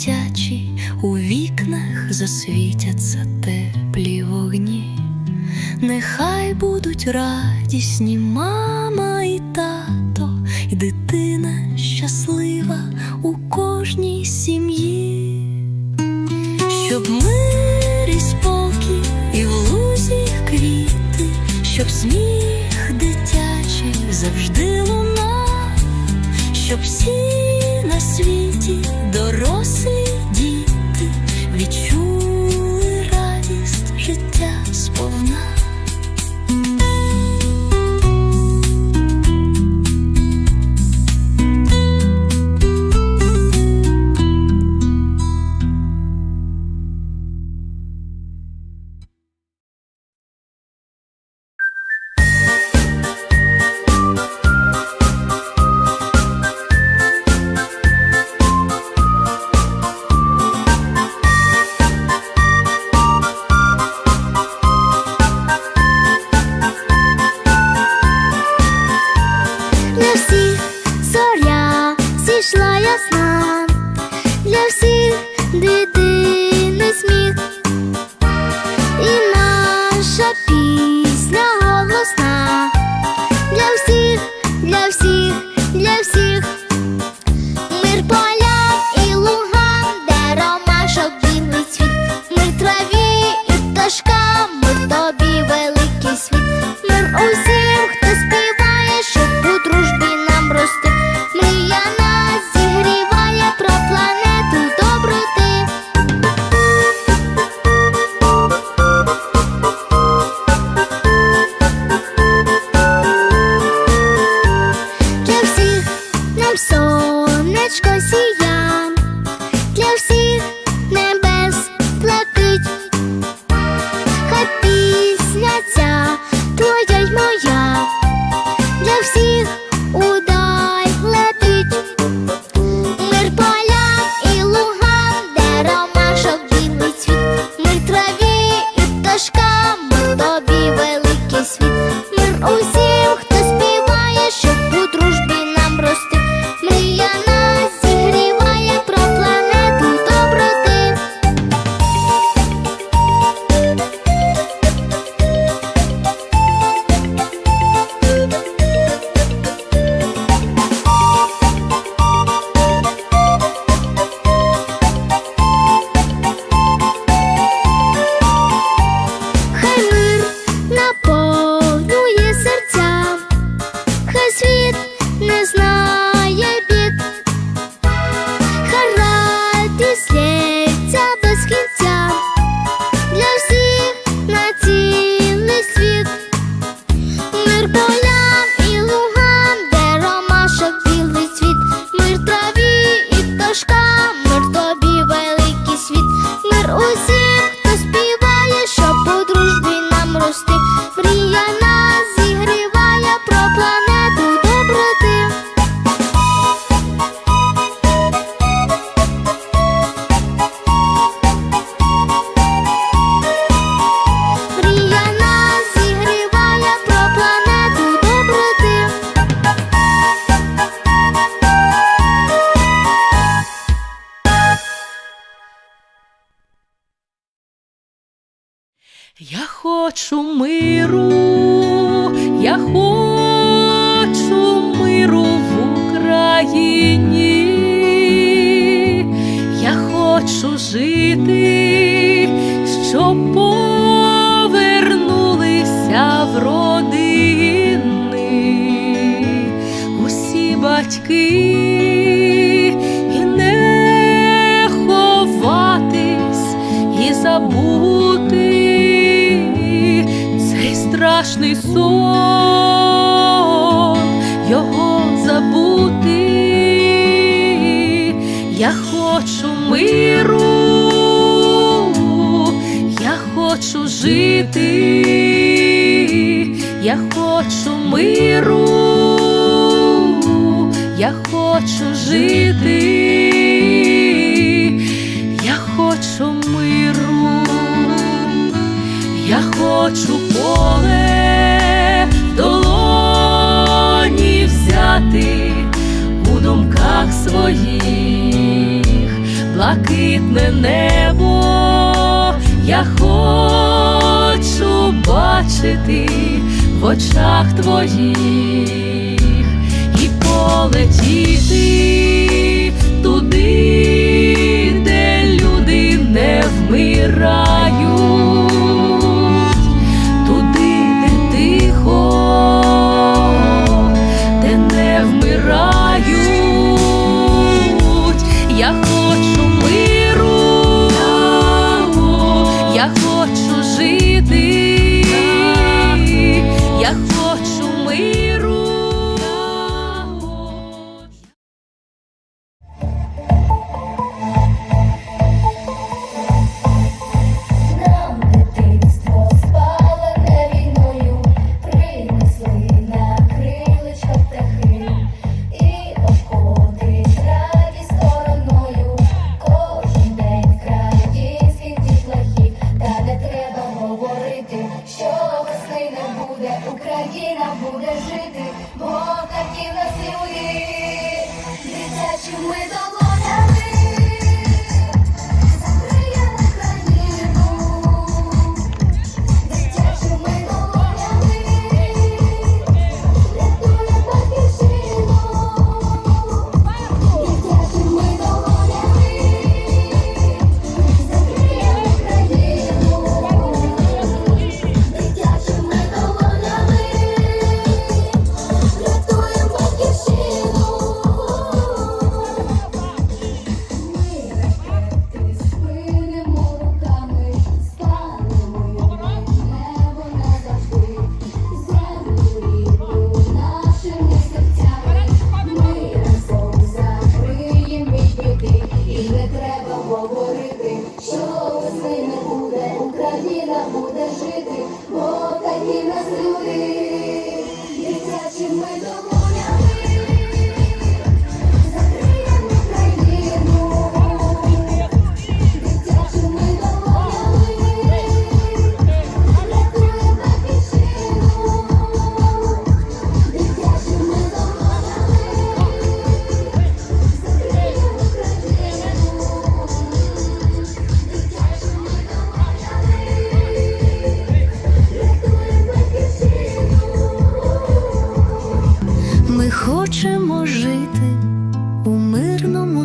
дитячі, у вікнах засвітяться теплі вогні. Нехай будуть радісні мама і тато, і дитина щаслива хочу миру, я хочу миру в Україні, я хочу жити, щоб повернулися в родини усі батьки. Страшний сон, його забути. Я хочу миру, я хочу жити, я хочу миру, я хочу жити, я хочу миру, я хочу поле своїх, блакитне небо, я хочу бачити в очах твоїх. І полетіти туди, де люди не вмирають, with all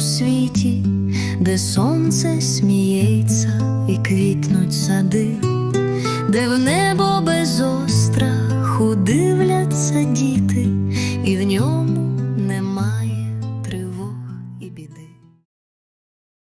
світі, де сонце сміється і квітнуть сади, де в небо без ос